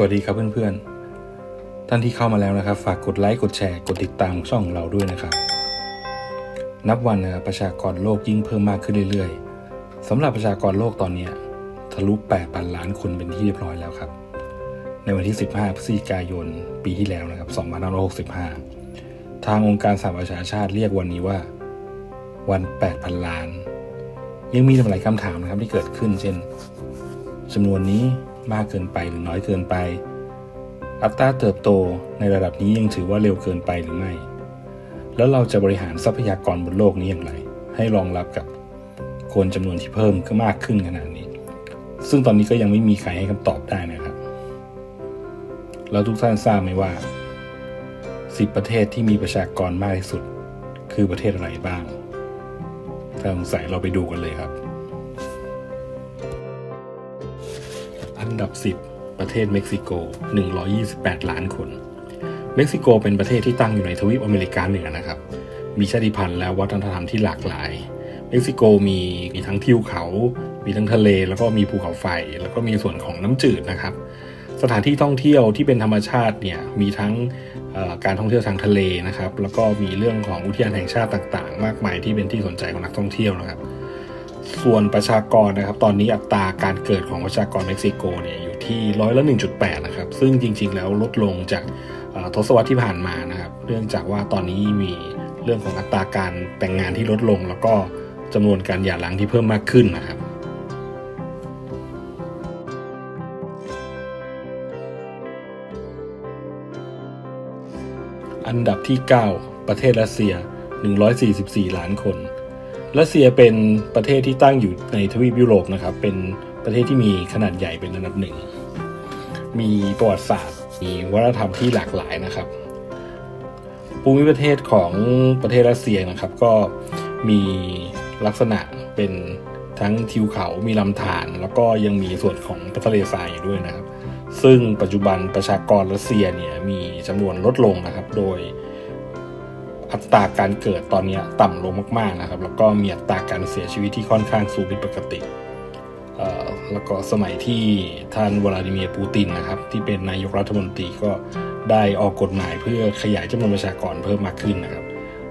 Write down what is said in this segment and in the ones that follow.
สวัสดีครับเพื่อนๆ ท่านที่เข้ามาแล้วนะครับ ฝากกดไลค์กดแชร์กดติดตามช่องของเราด้วยนะครับ นับวันนะครับประชากรโลกยิ่งเพิ่มมากขึ้นเรื่อยๆสำหรับประชากรโลกตอนนี้ทะลุ8พันล้านคนเป็นที่เรียบร้อยแล้วครับ ในวันที่ 15 พฤศจิกายน ปีที่แล้วนะครับ2565 ทางองค์การสหประชาชาติเรียกวันนี้ว่า วัน 8,000 ล้าน ยังมีหลายคำถามนะครับที่เกิดขึ้น เช่นจำนวนนี้ มากเกินไปหรือน้อยเกินไป อัตราเติบโตในระดับนี้ยังถือว่าเร็วเกินไปหรือไม่ แล้วเราจะบริหารทรัพยากรบนโลกนี้อย่างไร ให้รองรับกับคนจำนวนที่เพิ่มก็มากขึ้นขนาดนี้ ซึ่งตอนนี้ก็ยังไม่มีใครให้คำตอบได้นะครับ แล้วทุกท่านทราบไหมว่า 10 ประเทศที่มีประชากรมากที่สุด คือประเทศอะไรบ้าง ถ้าสงสัยเราไปดูกันเลยครับ อันดับ 10 ประเทศเม็กซิโก 128 ล้านคน เม็กซิโกเป็นประเทศที่ตั้งอยู่ในทวีปอเมริกาเหนือนะครับ มีชาติพันธุ์และวัฒนธรรมที่หลากหลาย เม็กซิโกมีมีทั้งทิวเขา มีทั้งทะเล แล้วก็มีภูเขาไฟ แล้วก็มีส่วนของน้ำจืดนะครับ สถานที่ท่องเที่ยวที่เป็นธรรมชาติเนี่ย มีทั้งการท่องเที่ยวทางทะเลนะครับ แล้วก็มีเรื่องของอุทยานแห่งชาติต่าง ๆ มากมายที่เป็นที่สนใจของนักท่องเที่ยวนะครับ ส่วนประชากรนะครับ ตอนนี้อัตราการเกิดของประชากรเม็กซิโกเนี่ยอยู่ที่ร้อยละ 1.8 นะครับ ซึ่งจริงๆ แล้วลดลงจากทศวรรษที่ผ่านมานะครับ เนื่องจากว่าตอนนี้มีเรื่องของอัตราการแต่งงานที่ลดลง แล้วก็จำนวนการหย่าร้างที่เพิ่มมากขึ้นนะครับอันดับที่ 9 ประเทศรัสเซีย 144 ล้านคน รัสเซียเป็นประเทศที่ตั้งอยู่ในทวีปยุโรปนะครับ เป็นประเทศที่มีขนาดใหญ่เป็นอันดับหนึ่ง มีประวัติศาสตร์ มีวัฒนธรรมที่หลากหลายนะครับ ภูมิประเทศของประเทศรัสเซียนะครับ ก็มีลักษณะเป็นทั้งทิวเขา มีลำธาร แล้วก็ยังมีส่วนของทะเลทรายอยู่ด้วยนะครับ ซึ่งปัจจุบันประชากรรัสเซียเนี่ยมีจำนวนลดลงนะครับ โดย อัตราการเกิดตอนนี้ต่ำลงมากๆนะครับ แล้วก็มีอัตราการเสียชีวิตที่ค่อนข้างสูงผิดปกติแล้วก็สมัยที่ท่านวลาดิเมียร์ปูตินนะครับ ที่เป็นนายกรัฐมนตรีก็ได้ออกกฎหมายเพื่อขยายจำนวนประชากรเพิ่มมากขึ้นนะครับ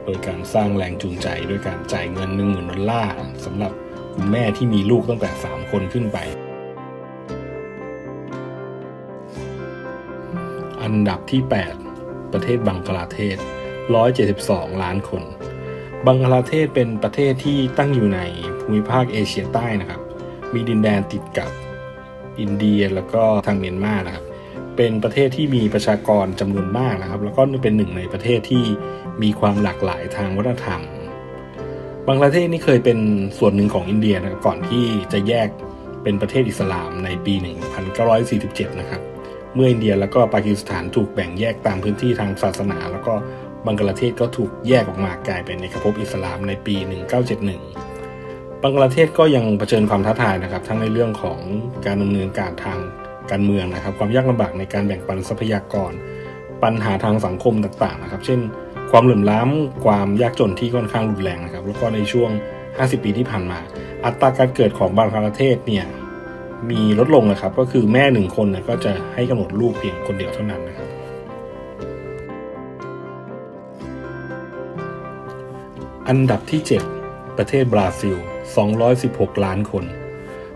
โดยการสร้างแรงจูงใจด้วยการจ่ายเงิน 1 0,000ดอลลาร์สำหรับคุณแม่ที่มีลูกตั้งแต่ 3 คนขึ้นไป อันดับที่ 8 ประเทศบังกลาเทศ 172 ล้านคน บังกลาเทศเป็นประเทศที่ตั้งอยู่ในภูมิภาคเอเชียใต้นะครับ มีดินแดนติดกับอินเดียแล้วก็ทางเมียนมานะครับ เป็นประเทศที่มีประชากรจำนวนมากนะครับ แล้วก็เป็นหนึ่งในประเทศที่มีความหลากหลายทางวัฒนธรรม บังกลาเทศนี่เคยเป็นส่วนหนึ่งของอินเดียนะครับก่อนที่จะแยกเป็นประเทศอิสลามในปี 1947 นะครับ เมื่ออินเดียแล้วก็ปากีสถานถูกแบ่งแยกตามพื้นที่ทางศาสนา แล้วก็ บังกลาเทศก็ถูกแยกออกมากลายเป็นเอกภพอิสลามในปี 1971 บังกลาเทศก็ยังเผชิญความท้าทายนะครับ ทั้งในเรื่องของการดำเนินการทางการเมืองนะครับ ความยากลำบากในการแบ่งปันทรัพยากร ปัญหาทางสังคมต่างๆนะครับ เช่น ความเหลื่อมล้ำความยากจนที่ค่อนข้างรุนแรงนะครับ แล้วก็ในช่วง 50 ปีที่ผ่านมา อัตราการเกิดของบังกลาเทศเนี่ยมีลดลงนะครับ ก็คือแม่หนึ่งคนนะก็จะให้กำหนดลูกเพียงคนเดียวเท่านั้นนะครับ อันดับที่ 7 ประเทศบราซิล 216 ล้านคน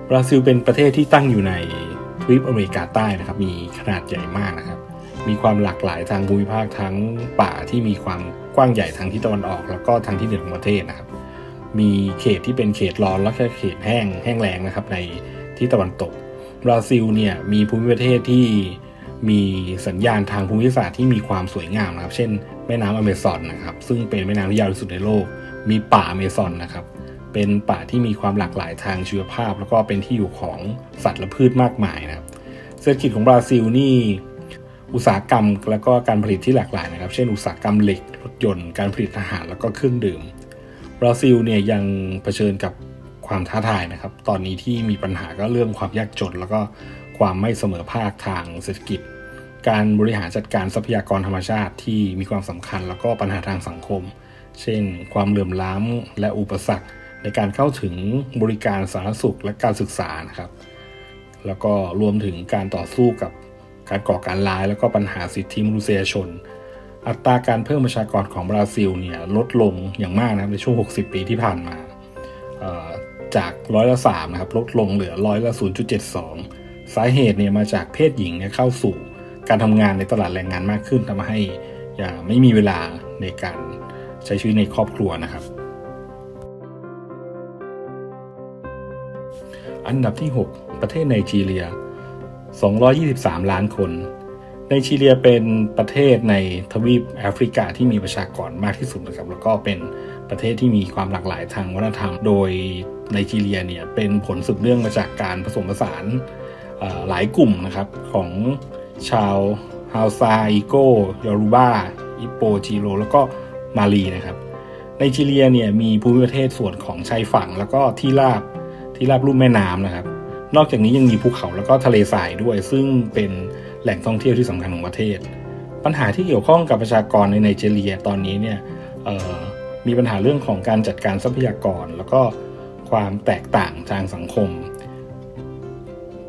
บราซิลเป็นประเทศที่ตั้งอยู่ในทวีปอเมริกาใต้นะครับ มีขนาดใหญ่มากนะครับ มีความหลากหลายทางภูมิภาคทั้งป่าที่มีความกว้างใหญ่ทางทิศตะวันออก แล้วก็ทางที่เหนือของประเทศนะครับ มีเขตที่เป็นเขตร้อนและก็เขตแห้งแห้งแล้งนะครับในที่ตะวันตก บราซิลเนี่ยมีภูมิประเทศที่ มีสัญญาณทางภูมิศาสตร์ที่มีความสวยงามนะครับ เช่น แม่น้ำอเมซอนนะครับ ซึ่งเป็นแม่น้ำที่ยาวที่สุดในโลก มีป่าอเมซอนนะครับ เป็นป่าที่มีความหลากหลายทางชีวภาพ แล้วก็เป็นที่อยู่ของสัตว์และพืชมากมายนะครับ เศรษฐกิจของบราซิลนี่อุตสาหกรรมแล้วก็การผลิตที่หลากหลายนะครับ เช่น อุตสาหกรรมเหล็กรถยนต์การผลิตอาหารแล้วก็เครื่องดื่ม บราซิลเนี่ยยังเผชิญกับความท้าทายนะครับ ตอนนี้ที่มีปัญหาก็เรื่องความยากจนแล้วก็ ความไม่เสมอภาคทางเศรษฐกิจ การบริหารจัดการทรัพยากรธรรมชาติที่มีความสำคัญแล้วก็ปัญหาทางสังคม เช่น ความเหลื่อมล้ำและอุปสรรค ในการเข้าถึงบริการสาธารณสุขและการศึกษานะครับ แล้วก็รวมถึงการต่อสู้กับการก่อการร้ายแล้วก็ปัญหาสิทธิมนุษยชน อัตราการเพิ่มประชากรของบราซิลเนี่ยลดลงอย่างมากนะครับในช่วง 60 ปีที่ผ่านมาจากร้อยละสามนะครับลดลงเหลือร้อยละ 0.72 สาเหตุเนี่ยมาจากเพศหญิงเนี่ยเข้าสู่การทำงานในตลาดแรงงานมากขึ้นทำให้ยไม่มีเวลาในการใช้ชีวิตในครอบครัวนะครับ อันดับที่ 6 ประเทศไนจีเรีย 223 ล้านคนไนจีเรียเป็นประเทศในทวีปแอฟริกาที่มีประชากรมากที่สุดนะครับแล้วก็เป็นประเทศที่มีความหลากหลายทางวัฒนธรรม โดยไนจีเรียเนี่ยเป็นผลสืบเนื่องมาจากการผสมผสาน หลายกลุ่มนะครับของชาวฮาวซาอิโกยอรูบาอิปโปจีโรแล้วก็มาลีนะครับไนจีเรียเนี่ยมีภูมิประเทศส่วนของชายฝั่ง แล้วก็ที่ราบที่ราบลุ่มแม่น้ำนะครับ นอกจากนี้ยังมีภูเขาแล้วก็ทะเลทรายด้วย ซึ่งเป็นแหล่งท่องเที่ยวที่สำคัญของประเทศ ปัญหาที่เกี่ยวข้องกับประชากรในไนจีเรียตอนนี้เนี่ยมีปัญหาเรื่องของการจัดการทรัพยากร แล้วก็ความแตกต่างทางสังคม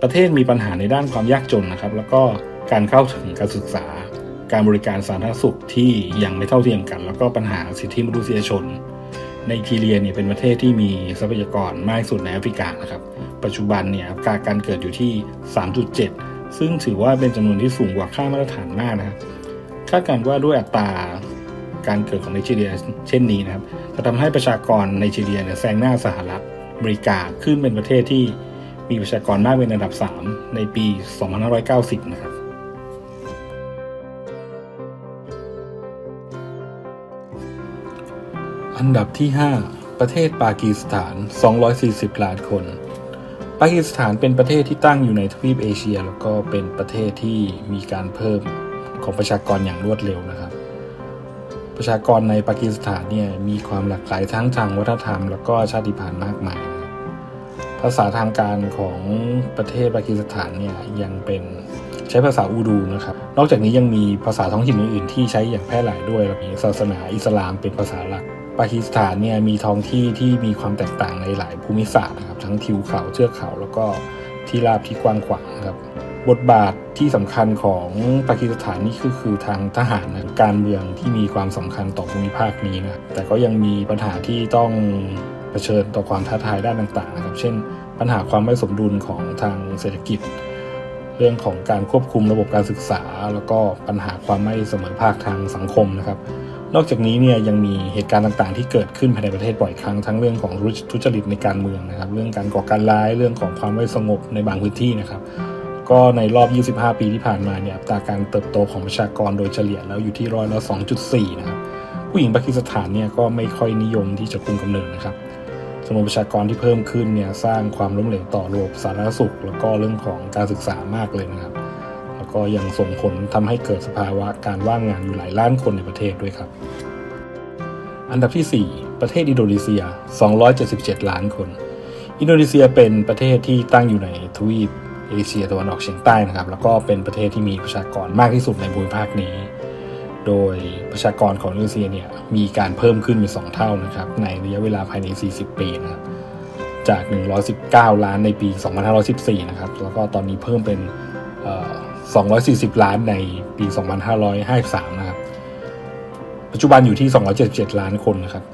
ประเทศมีปัญหาในด้านความยากจนนะครับ แล้วก็การเข้าถึงการศึกษา การบริการสาธารณสุขที่ยังไม่เท่าเทียมกัน แล้วก็ปัญหาสิทธิมนุษยชนไนจีเรียเนี่ยเป็นประเทศที่มีทรัพยากรมากที่สุดในแอฟริกานะครับ ปัจจุบันเนี่ยอัตราการเกิดอยู่ที่ 3.7 ซึ่งถือว่าเป็นจำนวนที่สูงกว่าค่ามาตรฐานมากนะครับคาดการณ์ว่าด้วยอัตราการเกิดของไนจีเรียเช่นนี้นะครับ จะทำให้ประชากรไนจีเรียเนี่ยแซงหน้าสหรัฐอเมริกาขึ้นเป็นประเทศที่ มีประชากรมากเป็นอันดับ 3 ในปี 2590 นะครับ อันดับที่ 5 ประเทศปากีสถาน 240 ล้านคน ปากีสถานเป็นประเทศที่ตั้งอยู่ในทวีปเอเชีย แล้วก็เป็นประเทศที่มีการเพิ่มของประชากรอย่างรวดเร็วนะครับ ประชากรในปากีสถานเนี่ยมีความหลากหลายทั้งทางวัฒนธรรม แล้วก็ชาติพันธุ์มากมาย ภาษาทางการของประเทศปากีสถานเนี่ยยังเป็นใช้ภาษาอูดูนะครับ นอกจากนี้ยังมีภาษาท้องถิ่นอื่นๆที่ใช้อย่างแพร่หลายด้วยมีศาสนาอิสลามเป็นภาษาหลักปากีสถานเนี่ยมีท้องที่ที่มีความแตกต่างในหลายภูมิศาสตร์นะครับทั้งทิวเขาเทือกเขา แล้วก็ที่ราบที่กว้างขวางครับบทบาทที่สำคัญของปากีสถานนี่คือคือทางทหารนะการเมืองที่มีความสำคัญต่อภูมิภาคนี้นะแต่ก็ยังมีปัญหาที่ต้อง เผชิญต่อความท้าทายด้านต่างๆนะครับ เช่น ปัญหาความไม่สมดุลของทางเศรษฐกิจ เรื่องของการควบคุมระบบการศึกษา แล้วก็ปัญหาความไม่เสมอภาคทางสังคมนะครับ นอกจากนี้เนี่ยยังมีเหตุการณ์ต่างๆ ที่เกิดขึ้นภายในประเทศบ่อยครั้งทั้งเรื่องของทุจริตในการเมืองนะครับ เรื่องการก่อการร้ายเรื่องของความไม่สงบในบางพื้นที่นะครับก็ในรอบ 25 ปีที่ผ่านมาเนี่ยอัตราการเติบโตของประชากรโดยเฉลี่ยแล้วอยู่ที่ร้อยละ2.4 นะครับ ผู้หญิงปากีสถานเนี่ยก็ไม่ค่อยนิยมที่จะคุมกำเนิดนะครับำนวนประชากรที่เพิ่มขึ้นเนี่ยสร้างความล้มเหลวต่อระบบสาธารณสุข แล้วก็เรื่องของการศึกษามากเลยนะครับ แล้วก็ยังส่งผลทำให้เกิดสภาวะการว่างงานอยู่หลายล้านคนในประเทศด้วยครับ อันดับที่ 4 ประเทศอินโดนีเซีย 277 ล้านคน อินโดนีเซียเป็นประเทศที่ตั้งอยู่ในทวีปเอเชียตะวันออกเฉียงใต้นะครับ แล้วก็เป็นประเทศที่มีประชากรมากที่สุดในภูมิภาคนี้ โดยประชากรของอินโดนีเซียเนี่ยมีการเพิ่มขึ้นเป็น 2 เท่านะครับในระยะเวลาภายใน 40 ปีนะครับจาก 119 ล้านในปี 2514 นะครับ แล้วก็ตอนนี้เพิ่มเป็น 240 ล้านในปี 2553 นะครับ ปัจจุบันอยู่ที่ 277 ล้านคนนะครับ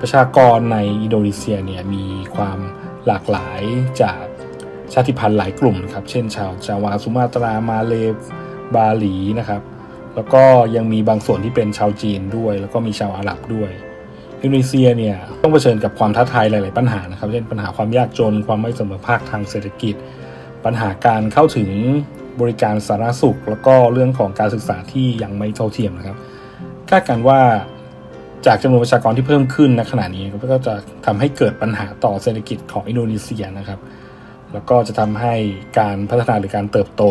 ประชากรในอินโดนีเซียเนี่ยมีความหลากหลายจากชาติพันธุ์หลายกลุ่มนะครับ เช่นชาวจาวาสุมาตรา มาเลบาหลีนะครับ แล้วก็ยังมีบางส่วนที่เป็นชาวจีนด้วย แล้วก็มีชาวอาหรับด้วยอินโดนีเซียเนี่ยต้องเผชิญกับความท้าทายหลาย ๆ ปัญหานะครับ เช่นปัญหาความยากจน ความไม่เสมอภาคทางเศรษฐกิจ ปัญหาการเข้าถึงบริการสาธารณสุข แล้วก็เรื่องของการศึกษาที่ยังไม่เท่าเทียมนะครับคาดการณ์ว่าจากจำนวนประชากรที่เพิ่มขึ้นในขณะนี้ก็จะทำให้เกิดปัญหาต่อเศรษฐกิจของอินโดนีเซียนะครับ แล้วก็จะทำให้การพัฒนาหรือการเติบโต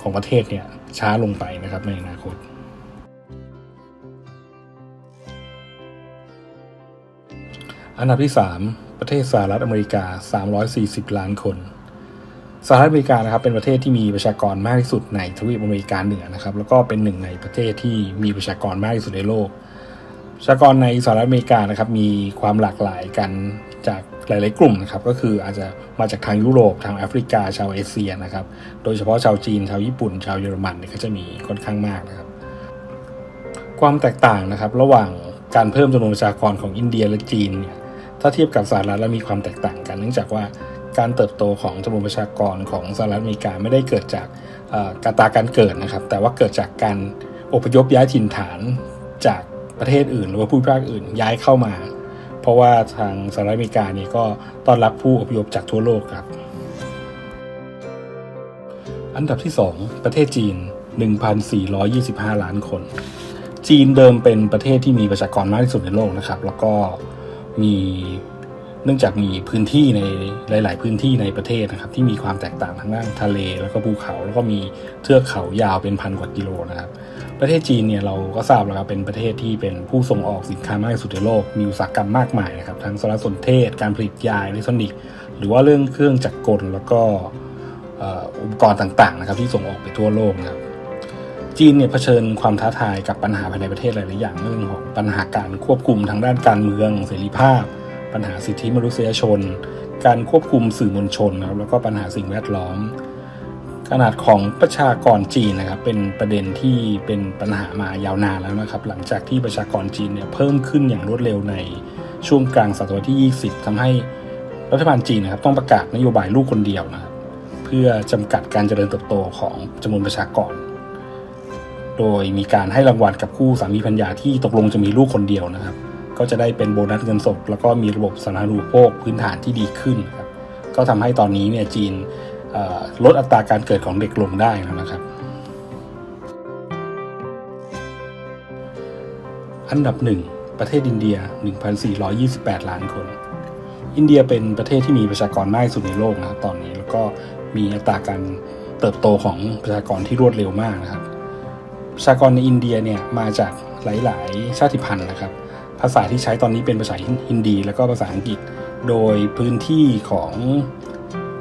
ของประเทศเนี่ย ช้าลงไปนะครับในอนาคตอันดับที่ 3 ประเทศสหรัฐอเมริกา 340 ล้านคน สหรัฐอเมริกานะครับเป็นประเทศที่มีประชากรมากที่สุดในทวีปอเมริกาเหนือนะครับ แล้วก็เป็นหนึ่งในประเทศที่มีประชากรมากที่สุดในโลก ประชากรในสหรัฐอเมริกานะครับมีความหลากหลายกัน หลาย ๆ กลุ่มนะครับก็คืออาจจะมาจากทางยุโรปทางแอฟริกา ชาวเอเชียนะครับ โดยเฉพาะชาวจีน ชาวญี่ปุ่น ชาวเยอรมันเนี่ยก็จะมีค่อนข้างมากนะครับ ความแตกต่างนะครับ ระหว่างการเพิ่มจำนวนประชากรของอินเดียและจีนเนี่ยถ้าเทียบกับสหรัฐแล้วมีความแตกต่างกัน เนื่องจากว่าการเติบโตของจำนวนประชากรของสหรัฐอเมริกาไม่ได้เกิดจากอ่อการตาการเกิดนะครับ แต่ว่าเกิดจากการอพยพย้ายถิ่นฐานจากประเทศอื่น หรือว่าผู้พิพากษอื่นย้ายเข้ามา เพราะว่าทางสหรัฐอเมริกาเนี่ยก็ต้อนรับผู้อพยพจากทั่วโลกครับ อันดับที่ 2 ประเทศจีน 1,425 ล้านคน จีนเดิมเป็นประเทศที่มีประชากรมากที่สุดในโลกนะครับ แล้วก็มี เนื่องจากมีพื้นที่ในหลาย ๆ พื้นที่ในประเทศนะครับ ที่มีความแตกต่างทางด้านทะเล แล้วก็ภูเขาแล้วก็มีเทือกเขายาวเป็นพันกว่ากิโลนะครับ ประเทศจีนเนี่ยเราก็ทราบแล้วครับเป็นประเทศที่เป็นผู้ส่งออกสินค้ามากที่สุดในโลก มีอุตสาหกรรมมากมายนะครับทั้งสารสนเทศ การผลิตยาอิเล็กทรอนิกส์หรือว่าเรื่องเครื่องจักรกลแล้วก็อุปกรณ์ต่าง ๆ นะครับ ที่ส่งออกไปทั่วโลกนะครับจีนเนี่ยเผชิญความท้าทายกับปัญหาภายในประเทศหลาย ๆ อย่างเรื่องของปัญหาการควบคุมทางด้านการเมืองเสรีภาพ ปัญหาสิทธิมนุษยชน การควบคุมสื่อมวลชนนะครับแล้วก็ปัญหาสิ่งแวดล้อม ขนาดของประชากรจีนนะครับ เป็นประเด็นที่เป็นปัญหามายาวนานแล้วนะครับ หลังจากที่ประชากรจีนเนี่ยเพิ่มขึ้นอย่างรวดเร็วในช่วงกลางศตวรรษที่ 20ทำให้รัฐบาลจีนนะครับ ต้องประกาศนโยบายลูกคนเดียวนะครับเพื่อจำกัดการเจริญเติบโตของจำนวนประชากร โดยมีการให้รางวัลกับคู่สามีภรรยาที่ตกลงจะมีลูกคนเดียวนะครับ ก็จะได้เป็นโบนัสเงินสด แล้วก็มีระบบสาธารณูปโภคพื้นฐานที่ดีขึ้นครับก็ทำให้ตอนนี้เนี่ยจีนลดอัตราการเกิดของเด็กลงได้นะครับ อันดับหนึ่งประเทศอินเดีย 1,428 ล้านคน อินเดียเป็นประเทศที่มีประชากรมากสุดในโลกนะครับตอนนี้แล้วก็มีอัตราการเติบโตของประชากรที่รวดเร็วมากนะครับประชากรในอินเดียเนี่ยมาจากหลาย ๆ ชาติพันธุ์นะครับ ภาษาที่ใช้ตอนนี้เป็นภาษาฮินดี แล้วก็ภาษาอังกฤษ โดยพื้นที่ของ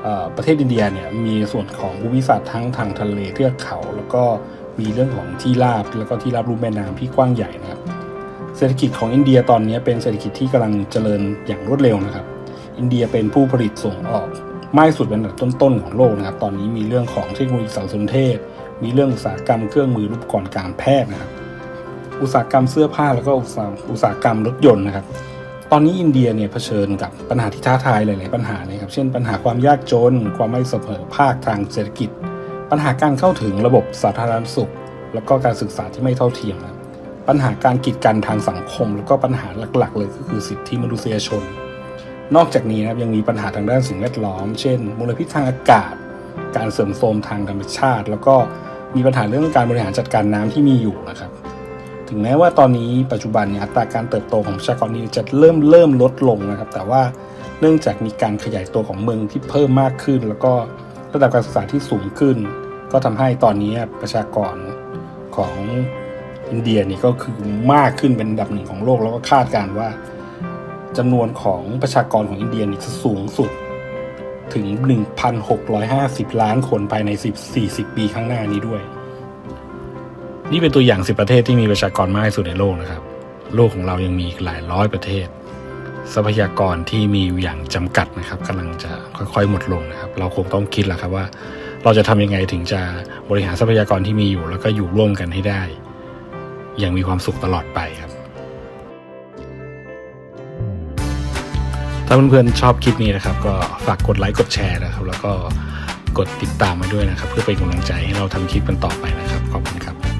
อประเทศอินเดียเนี่ยมีส่วนของภูมิศาสตร์ทั้งทางทะเลเทือกเขา แล้วก็มีเรื่องของที่ราบแล้วก็ที่ราบลุ่มแม่น้ำที่กว้างใหญ่นะครับ เศรษฐกิจของอินเดียตอนนี้เป็นเศรษฐกิจที่กำลังเจริญอย่างรวดเร็วนะครับ อินเดียเป็นผู้ผลิตส่งออกมากสุดเป็นอันดับต้นๆของโลกนะครับ ตอนนี้มีเรื่องของเทคโนโลยีสารสนเทศ มีเรื่องอุตสาหกรรมเครื่องมืออุปกรณ์การแพทย์นะครับ อุตสาหกรรมเสื้อผ้าแล้วก็อุตสาหอุตสาหกรรมรถยนต์นะครับ ตอนนี้อินเดียเนี่ยเผชิญกับปัญหาที่ท้าทายหลาย ๆ ปัญหาเลยครับเช่นปัญหาความยากจน ความไม่เสมอภาคทางเศรษฐกิจ ปัญหาการเข้าถึงระบบสาธารณสุข แล้วก็การศึกษาที่ไม่เท่าเทียมนะครับปัญหาการกีดกันทางสังคม แล้วก็ปัญหาหลัก ๆ เลยก็คือสิทธิมนุษยชน นอกจากนี้นะครับยังมีปัญหาทางด้านสิ่งแวดล้อม เช่น มลพิษทางอากาศ การเสื่อมโทรมทางธรรมชาติ แล้วก็มีปัญหาเรื่องการบริหารจัดการน้ำที่มีอยู่นะครับ ถึงแม้ว่าตอนนี้ปัจจุบันเนี่ยอัตราการเติบโตของประชากรนี้จะเริ่มเริ่มลดลงนะครับ แต่ว่าเนื่องจากมีการขยายตัวของเมืองที่เพิ่มมากขึ้น แล้วก็ระดับการศึกษาที่สูงขึ้น ก็ทำให้ตอนนี้ประชากรของอินเดียนี่ก็คือมากขึ้นเป็นอันดับหนึ่งของโลกแล้วก็คาดการณ์ว่าจำนวนของประชากรของอินเดียนี่จะสูงสุดถึง 1,650 ล้านคนภายใน 10 40 ปีข้างหน้านี้ด้วย นี่เป็นตัวอย่าง 10 ประเทศที่มีประชากรมากที่สุดในโลกนะครับ โลกของเรายังมีหลายร้อยประเทศ ทรัพยากรที่มีอยู่อย่างจำกัดนะครับกำลังจะค่อยๆหมดลงนะครับ เราคงต้องคิดแหละครับว่า เราจะทำยังไงถึงจะบริหารทรัพยากรที่มีอยู่ แล้วก็อยู่ร่วมกันให้ได้ อย่างมีความสุขตลอดไปครับถ้าเพื่อนๆชอบคลิปนี้นะครับ ก็ฝากกดไลค์กดแชร์นะครับ แล้วก็กดติดตามมาด้วยนะครับ เพื่อเป็นกำลังใจให้เราทำคลิปกันต่อไปนะครับ ขอบคุณครับ